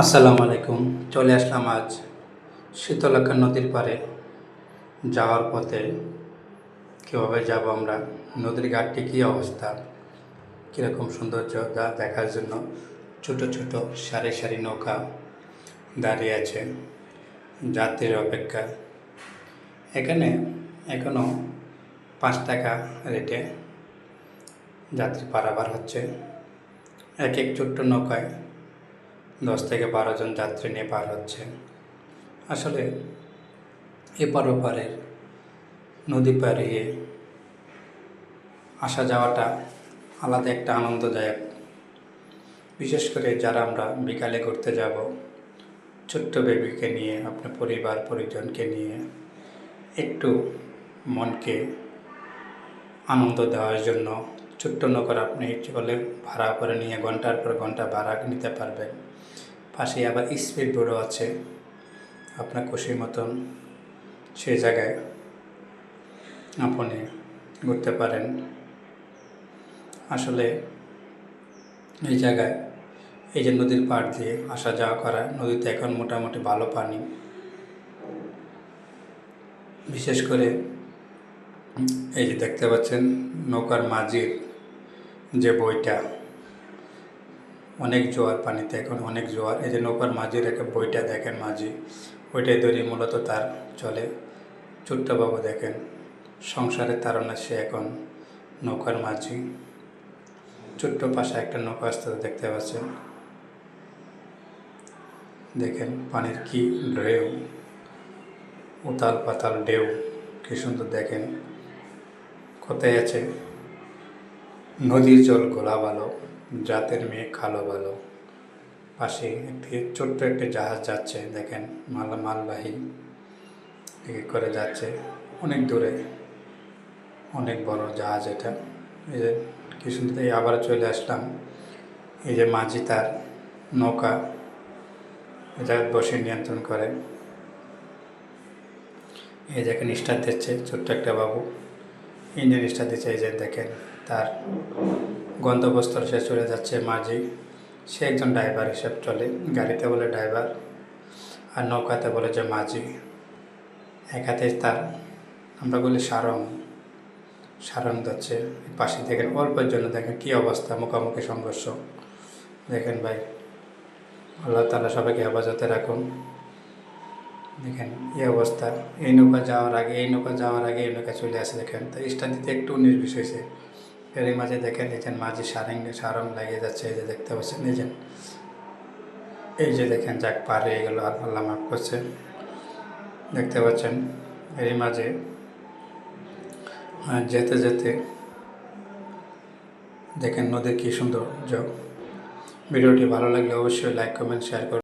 আসসালামু আলাইকুম। চলে আসলাম আজ শীতলাক্ষা নদীর পাড়ে। যাওয়ার পথে কীভাবে যাব আমরা? নদীর ঘাটটি কী অবস্থা? কীরকম সৌন্দর্য তা দেখার জন্য ছোট ছোট সারি সারি নৌকা দাঁড়িয়ে আছে। যাত্রীর অপেক্ষা। এখানে এখনও পাঁচ টাকা রেটে যাত্রী পারাবার হচ্ছে। এক এক ছোট্ট নৌকায় দশ থেকে বারো জন যাত্রী নিয়ে পার হচ্ছে। আসলে এপার ওপারের নদী পাড়িয়ে আসা যাওয়াটা আলাদা একটা আনন্দদায়ক। বিশেষ করে যারা আমরা বিকালে ঘুরতে যাব, ছোট্ট বেবিকে নিয়ে, আপনার পরিবার, পরিজনকে নিয়ে একটু মনকে আনন্দ দেওয়ার জন্য ছোট্ট নৌকার আপনি ইচ্ছে করলে ভাড়া করে নিয়ে ঘণ্টার পর ঘণ্টা ভাড়া নিতে পারবেন। পাশে আবার স্পিড বোর্ডও আছে আপনার খুশির মতন। সেই জায়গায় আপনি ঘুরতে পারেন। আসলে এই জায়গায় এই যে নদীর পাড় দিয়ে আসা যাওয়া করা, নদীতে এখন মোটামুটি ভালো পানি। বিশেষ করে এই যে দেখতে পাচ্ছেন নৌকার মাঝির যে বইটা অনেক জোয়ার পানিতে, এখন অনেক জোয়ার। এই যে নৌকার মাঝির একটা বইটা দেখেন মাঝি, ওইটাই ধরে মূলত তার চলে। ছোট্টবাবু দেখেন, সংসারের তারণা সে এখন নৌকার মাঝি। ছোট্ট পাশে একটা নৌকা আসতে দেখতে পাচ্ছেন। দেখেন পানির কি ঢেউ, উতাল পাতাল ঢেউ, কি সুন্দর দেখেন। কোথায় আছে? নদীর জল গোলা ভালো, জাতের মেয়ে খালো ভালো। পাশে একটি ছোট্ট একটি জাহাজ যাচ্ছে, দেখেন মাল মালবাহী করে যাচ্ছে অনেক দূরে। অনেক বড় জাহাজ এটা। এই যে কি সুন্দর আবার চলে আসলাম। এই যে মাঝি তার নৌকা, এটা বসে নিয়ন্ত্রণ করে। এই যে দেখেন স্টার দিচ্ছে, ছোট্ট একটা বাবু। ইঞ্জিন স্টার দিচ্ছে, এই যে দেখেন। তার গন্তব্যস্থল সে চলে যাচ্ছে মাঝি। সে একজন ড্রাইভার হিসেব চলে, গাড়িতে বলে ড্রাইভার আর নৌকাতে বলে যে মাঝি। এক হাতে তার, আমরা বলি সারং সারং যাচ্ছে পাশে দেখেন, অল্পের জন্য দেখেন কী অবস্থা, মুখোমুখি সংঘর্ষ। দেখেন ভাই, আল্লাহ তালা সবাইকে হেফাজতে রাখুন। দেখেন এই অবস্থা, এই নৌকা যাওয়ার আগে, এই নৌকা যাওয়ার আগে এই নৌকা চলে আসে, দেখেন। তো স্টার দিতে একটু উনিশ হয়েছে। এর এই মাঝে দেখেন, এই যে মাঝে সারেং সারং লাগিয়ে যাচ্ছে, এই যে দেখতে পাচ্ছেন, এই যে এই যে দেখেন, যাক, পার হয়ে গেল, আর আল্লাহ মাফ করছে। দেখতে পাচ্ছেন, এরই মাঝে যেতে যেতে দেখেন নদীর কী সুন্দর। ভিডিওটি ভালো লাগলে অবশ্যই লাইক কমেন্ট শেয়ার করুন।